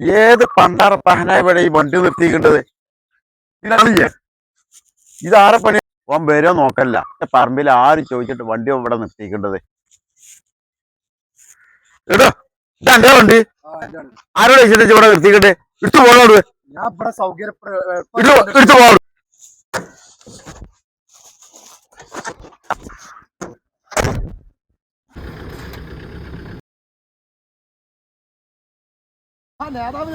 ഏത് പണ്ടാറപ്പഹനായ ഇവിടെ ഈ വണ്ടി നിർത്തിക്കേണ്ടത് ഇതാണില്ലേ? ഇതാരെ പണി? ഓൻ വരോ നോക്കല്ല. പറമ്പിൽ ആര് ചോദിച്ചിട്ട് വണ്ടി ഇവിടെ നിർത്തിക്കേണ്ടത് എടോ ഇതാ വണ്ടി. ആരോട് ചോദിച്ചിട്ട് ഇവിടെ നിർത്തിക്കട്ടെ എടുത്തു പോകണോട് എടുത്തു പോകണം നേതാവ്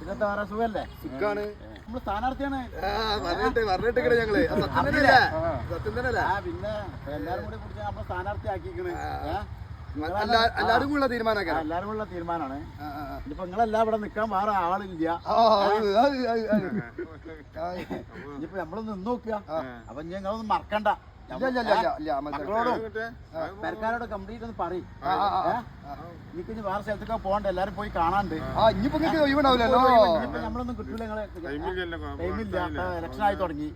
ഇന്നത്തെ ആരാ? സുഖല്ലേ? സുഖാണ്. നമ്മൾ സ്ഥാനാർത്ഥിയാണ്. പറഞ്ഞിട്ട് ഞങ്ങൾ. സത്യം ആ. പിന്നെ എല്ലാരും കൂടി കുടിച്ച് നമ്മളെ സ്ഥാനാർത്ഥി ആക്കിക്കണ് എല്ലാ- എല്ലാവരും കൂടെ തീരുമാനമാക്കാൻ എല്ലാരും ഉള്ള തീരുമാനമാണ്. ഇനിയിപ്പോ നിങ്ങളെല്ലാം ഇവിടെ നിക്കാൻ വേറെ ആളില്ല ഇനിയിപ്പോ നമ്മൾ നിന്ന് നോക്കുക. അപ്പൊ ഞങ്ങളൊന്നും നിങ്ങളൊന്നും മറക്കണ്ട. പെരക്കാരോട് കംപ്ലീറ്റ് ഒന്ന് പറയും. എനിക്ക് ഇനി വേറെ സ്ഥലത്തൊക്കെ പോകണ്ട എല്ലാരും പോയി കാണാണ്ട്. നമ്മളൊന്നും കിട്ടൂല ടൈമില്ല ഇലക്ഷൻ ആയി തുടങ്ങി.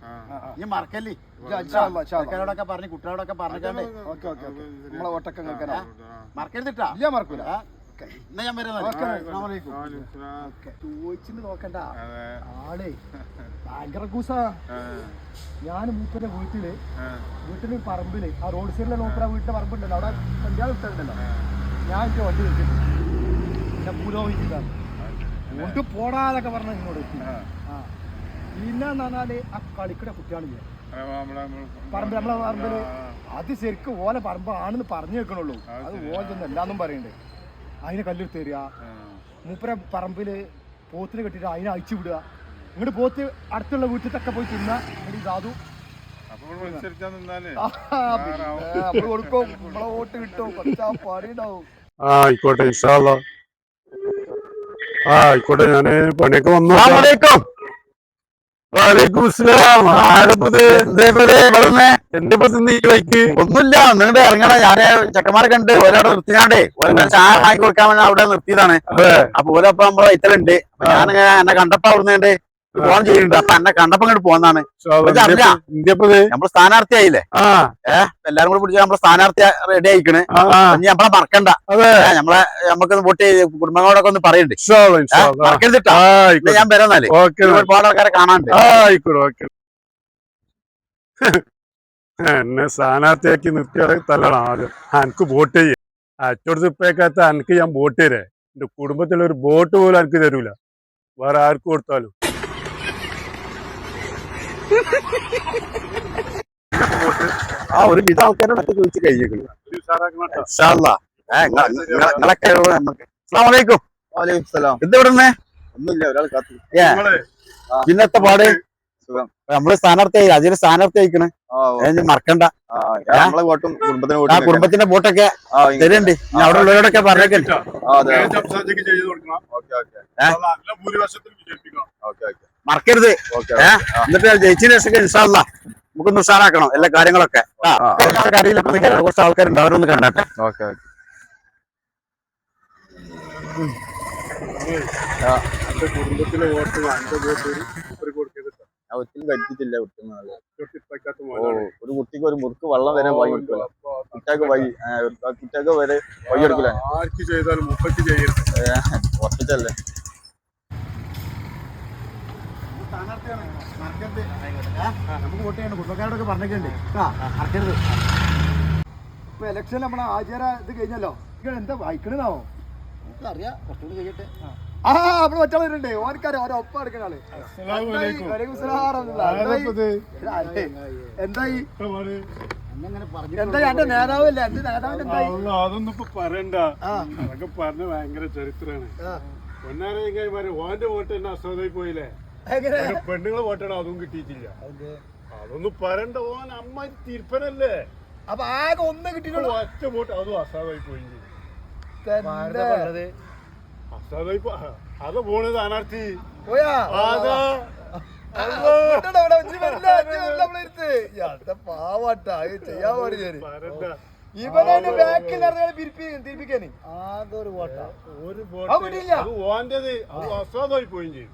ഇനി മറക്കല്ലേ. പെരക്കാരോടൊക്കെ പറഞ്ഞ് കുട്ടികളോടൊക്കെ പറഞ്ഞിട്ടേ ഓക്കെ ഓക്കെ ഓക്കെ. നമ്മളെ ഓട്ടൊക്കെ മറക്കരുതിട്ടാ? ഇല്ല മറക്കൂല? എന്നാ ഞാൻ വരുന്നത്. ചോദിച്ചിട്ട് നോക്കണ്ട. ആളെ. ഭയങ്കര കൂസ ഞാൻ മൂപ്പന്റെ വീട്ടിൽ വീട്ടിൽ പറമ്പിൽ ആ റോഡ് സൈഡിലെ നോക്കുന്ന വീട്ടിലെ പറമ്പുണ്ടല്ലോ അവിടെ കല്യാണം ഇട്ടുണ്ടല്ലോ ഞാൻ എന്റെ വണ്ടി വെച്ചിട്ടുണ്ട് എന്നെ പുരോഹിതാണ് കൊണ്ട് പോടാതൊക്കെ പറഞ്ഞ എന്നോട് പിന്നെ പറഞ്ഞാൽ ആ കുട്ടിയാണ് ഞാൻ. പറമ്പ് നമ്മളെ പറമ്പിൽ. അത് ശരിക്കും ഓല പറമ്പ് ആണെന്ന് പറഞ്ഞു വെക്കണുള്ളൂ അത് ഓലൊന്നും എല്ലാന്നും പറയണ്ടേ. അതിനെ കല്ലെടുത്ത് തരിക മൂപ്പര പറമ്പിൽ പോത്തിന് കെട്ടിട്ട് അതിനെ അഴിച്ചു വിടുക. ഇങ്ങോട്ട് പോത്ത് അടുത്തുള്ള വീട്ടിലൊക്കെ പോയി തിന്ന. ഈ സാധു നമ്മൾ കൊടുക്കും. നമ്മളെ വോട്ട് കിട്ടും. ആ ആയിക്കോട്ടെ ഇൻഷാല്ല ആ ആയിക്കോട്ടെ ഞാൻ പണിയൊക്കെ വന്നു. ഒന്നുമില്ല നിങ്ങളുടെ ഇറങ്ങണ. ഞാൻ ചെക്കന്മാരെ കണ്ട് ഒരാടെ നിർത്തിയാണ്ടേ. ഒരാളെ ചായ വാങ്ങി കൊടുക്കാൻ വേണ്ടി അവിടെ നിർത്തിയതാണ്. അപ്പൊ ഓലപ്പോ നമ്മളെ ഇത്തലുണ്ട് അപ്പൊ ഞാനിങ്ങനെ എന്നെ കണ്ടപ്പോ അവിടുന്ന് ഫോൺ ചെയ്യുന്നുണ്ട് അപ്പൊ എന്നെ കണ്ടപ്പോ അങ്ങോട്ട് പോന്നാണ്? ഇന്ത്യപ്പത് നമ്മൾ സ്ഥാനാർത്ഥിയായില്ലേ? ആ. എല്ലാരും കൂടി പിടിച്ച് നമ്മളെ സ്ഥാനാർത്ഥി റെഡി ആയിക്കണ്. ഇനി നമ്മളെ മറക്കണ്ട. നമ്മളെ നമുക്ക് വോട്ട് ചെയ്ത് കുടുംബങ്ങളോടൊക്കെ ഒന്ന് പറയണ്ട്. മറക്കരുതിട്ടാ? ഞാൻ വരാന്നാൽ ഒരുപാട് ആൾക്കാരെ കാണാണ്ട്. എന്നെ സ്ഥാനാർത്ഥിയാക്കി നിർത്തിയാൽ തല്ലണം ആദ്യം. എനിക്ക് വോട്ട് ചെയ്യേ. അച്ചോടത്ത് ഇപ്പേക്കാത്ത എനിക്ക് ഞാൻ വോട്ട് തരേ. എന്റെ കുടുംബത്തിൽ ഒരു വോട്ട് പോലും എനിക്ക് തരൂല. വേറെ ആർക്കും കൊടുത്താലും. ആ ഒരു വിധ ആൾക്കാരോടൊക്കെ ചോദിച്ചു കഴിഞ്ഞേക്കുള്ളൂ നിങ്ങളൊക്കെ. ഇത് എവിടുന്ന്? ഏ, പിന്നത്തെ പാട്? നമ്മൾ സ്ഥാനാർത്ഥി അതിന് സ്ഥാനാർത്ഥി അയക്കണേ മറക്കണ്ട. കുടുംബത്തിന്റെ ബോട്ടൊക്കെ തരണ്ട് തരുന്നുണ്ട്. ഇനി അവിടെ ഉള്ളവരോടൊക്കെ പറഞ്ഞേക്കണ്ട് മറക്കരുത്. എന്നിട്ട് ജയിച്ചതിന് ശേഷം ഇൻഷാല്ല നമുക്കൊന്ന് ഉഷാറാക്കണം. എല്ലാ കാര്യങ്ങളൊക്കെ. ആ, കുറച്ച് ആൾക്കാരുണ്ട്. അവരൊന്ന് കണ്ടാട്ടെ. Okay okay. എന്റെ കുടുംബത്തിലെ വോട്ട് ഒരു ഒരു കുട്ടിക്ക് ഒരു മുറുക്ക് വെള്ളം വരെ വഴി വഴി കുട്ടിക്ക് വരെ വഴി എടുക്കില്ല? ആർക്ക് ചെയ്താലും മുപ്പത്തി ചെയ്യരുത്. ഉറപ്പിച്ചല്ലേ? നമുക്ക് വോട്ട് ചെയ്യണം കുടുംബക്കാരോടൊക്കെ ആ മറക്കരുത് ഇപ്പൊ ഇലക്ഷൻ നമ്മളെ ആചാര ഇത് കഴിഞ്ഞല്ലോ. എന്താ വായിക്കണെന്നാവോ അറിയാം കുറച്ചുകൂടി കഴിയട്ടെ ആ. നമ്മൾ മറ്റുള്ളവരുണ്ട് ഓർക്കാരെ ഓരോ ഒപ്പം എടുക്കുന്ന ആൾ. എന്തായി? എന്റെ നേതാവല്ലേ? എന്റെ നേതാവിന്റെ എന്തായി? അതൊന്നും ഇപ്പൊ പറയണ്ട. അതൊക്കെ പറഞ്ഞ ഭയങ്കര ചരിത്രമാണ്. പൊന്നാരെ ഓന്റെ വോട്ട് തന്നെ അസ്വതായി പോയില്ലേ പെണ്ണുങ്ങളെ വോട്ടാണ് അതും കിട്ടിയിട്ടില്ല. അതൊന്നും പറയണ്ട ഓൻ അമ്മ തിരുപ്പനല്ലേ അപ്പൊ ആകെ ഒന്ന് കിട്ടിയിട്ടുള്ളൂ ഒറ്റ വോട്ട് അതും അസാധായി പോയി. അസാധായി പോ- അത് പോണ് സ്ഥാനാർത്ഥി പോയാ? അതാ. ഇങ്ങോട്ടാണ് ഇവിടെ. ഇജ്ജ് വരില്ല, ഇജ്ജ് വരില്ല നമ്മളെ അടുത്ത്. ഇയാളുടെ പാവാട്ടാ ഇത് ചെയ്യാൻ പാടില്ല ഞാൻ. പറയണ്ട. ഇവനെ ബാക്കിൽ തിരിപ്പിക്കാന്. ആകെ ഒരു വോട്ടാ. ഒരു അത് വോട്ട്. അത് ഓന്റത്. അത് അസാധായി പോയി ചെയ്തു